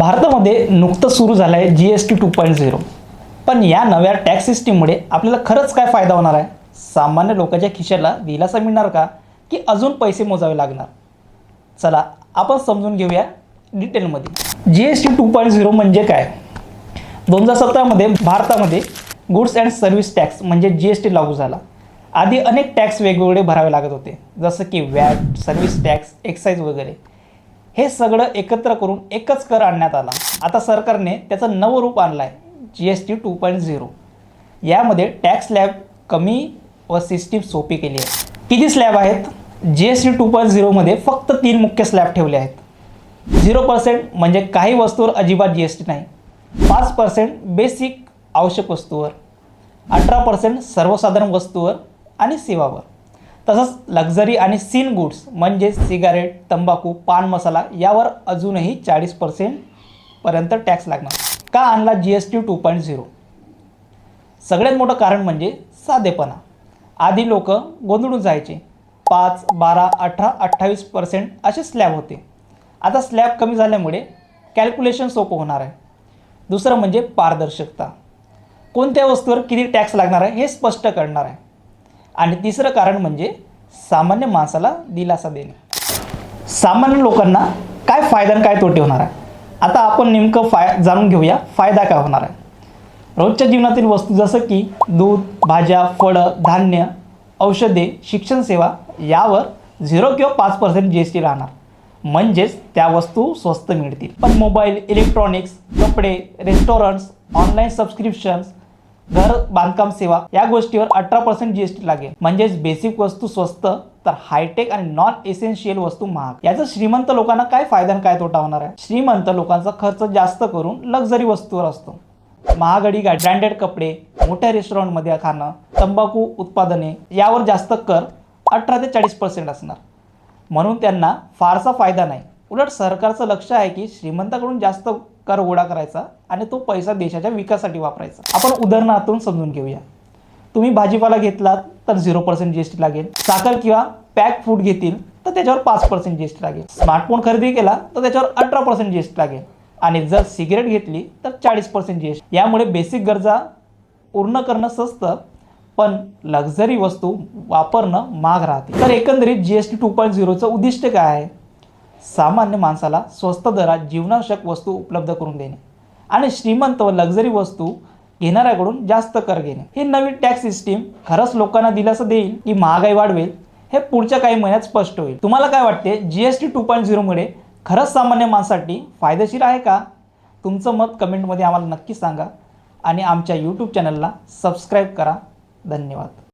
भारतामध्ये नुकतंच सुरू झालं आहे G S T two point zero पण या नव्या टॅक्स सिस्टीममुळे आपल्याला खरंच काय फायदा होणार आहे? सामान्य लोकांच्या खिशाला दिलासा मिळणार का? की अजून पैसे मोजावे लागणार? चला आपण समजून घेऊया डिटेलमध्ये G S T two point zero म्हणजे काय? दोन हजार सतरामध्ये भारतामध्ये गुड्स अँड सर्व्हिस टॅक्स म्हणजे जी एस टी लागू झाला. आधी अनेक टॅक्स वेगवेगळे भरावे लागत होते. जसं की वॅट सर्व्हिस टॅक्स एक्साईज वगैरे. हे सगळं एकत्र करून एकच कर आणण्यात आला. आता सरकारने त्याचं नवं रूप आणलं आहे G S T two point zero यामध्ये टॅक्स स्लॅब कमी व सिस्टीम सोपी केली आहे. किती स्लॅब आहेत? G S T two point झिरोमध्ये फक्त तीन मुख्य स्लॅब ठेवले आहेत. झिरो पर्सेंट म्हणजे काही वस्तूवर अजिबात जी एस टी नाही. पाच पर्सेंट बेसिक आवश्यक वस्तूवर. अठरा पर्सेंट सर्वसाधारण वस्तूवर आणि सेवावर. तसंच लक्झरी आणि सीन गुड्स म्हणजे सिगारेट तंबाखू पान मसाला यावर अजूनही चाळीस पर्यंत टॅक्स लागणार. का आणला G S T two point zero सगळ्यात मोठं कारण म्हणजे साधेपणा. आधी लोक गोंधळून जायचे. पाच बारा अठरा अठ्ठावीस पर्सेंट असे स्लॅब होते. आता स्लॅब कमी झाल्यामुळे कॅल्क्युलेशन सोपं होणार आहे. दुसरं म्हणजे पारदर्शकता. कोणत्या वस्तूवर किती टॅक्स लागणार आहे हे स्पष्ट करणार आहे. आणि तिसरं कारण म्हणजे सामान्य माणसाला दिलासा देणे. सामान्य लोकांना काय फायदा आणि काय तोटे होणार आहे? आता आपण नेमकं फाय जाणून घेऊया फायदा काय होणार आहे. रोजच्या जीवनातील वस्तू जसं की दूध भाज्या फळं धान्य औषधे शिक्षण सेवा यावर झिरो किंवा पाच पर्सेंट जी एस टी राहणार. म्हणजेच त्या वस्तू स्वस्त मिळतील. पण मोबाईल इलेक्ट्रॉनिक्स कपडे रेस्टॉरंट्स ऑनलाईन सबस्क्रिप्शन्स घर बांधकाम सेवा या गोष्टीवर अठरा पर्सेंट जी एस टी लागेल. म्हणजेच बेसिक वस्तू स्वस्त तर हायटेक आणि नॉन एसेन्शियल वस्तू महाग. याचा श्रीमंत लोकांना काय फायदा आणि काय तोटा होणार आहे? श्रीमंत लोकांचा खर्च जास्त करून लक्झरी वस्तूवर असतो. महागडी गाडी ब्रँडेड कपडे मोठ्या रेस्टॉरंटमध्ये खाणं तंबाखू उत्पादने यावर जास्त कर अठरा ते चाळीस पर्सेंट असणार. म्हणून त्यांना फारसा फायदा नाही. उलट सरकारचं लक्ष आहे की श्रीमंताकडून जास्त कर गोळा करायचा आणि तो पैसा देशाच्या विकासासाठी वापरायचा. आपण उदाहरणातून समजून घेऊया. तुम्ही भाजीपाला घेतलात तर zero percent G S T लागेल. साखर किंवा पॅक फूड घेतील तर त्याच्यावर पाच पर्सेंट जी एस टी लागेल. स्मार्टफोन खरेदी केला तर त्याच्यावर अठरा पर्सेंट जी एस टी लागेल. आणि जर सिगरेट घेतली तर चाळीस पर्सेंट जी एस टी यामुळे बेसिक गरजा पूर्ण करणं स्वस्त पण लक्झरी वस्तू वापरणं महाग राहते. तर एकंदरीत G S T two point झिरोचं उद्दिष्ट काय आहे? सामान्य माणसाला स्वस्त दरात जीवनावश्यक वस्तू उपलब्ध करून देणे आणि श्रीमंत व लक्झरी वस्तू घेणाऱ्याकडून जास्त कर घेणे. ही नवीन टॅक्स सिस्टीम खरंच लोकांना दिलासा देईल की महागाई वाढवेल? हे पुढच्या काही महिन्यात स्पष्ट होईल. तुम्हाला काय वाटते? G S T two point झिरोमुळे खरंच सामान्य माणसासाठी फायदेशीर आहे का? तुमचं मत कमेंटमध्ये आम्हाला नक्की सांगा आणि आमच्या यूट्यूब चॅनलला सबस्क्राईब करा. धन्यवाद.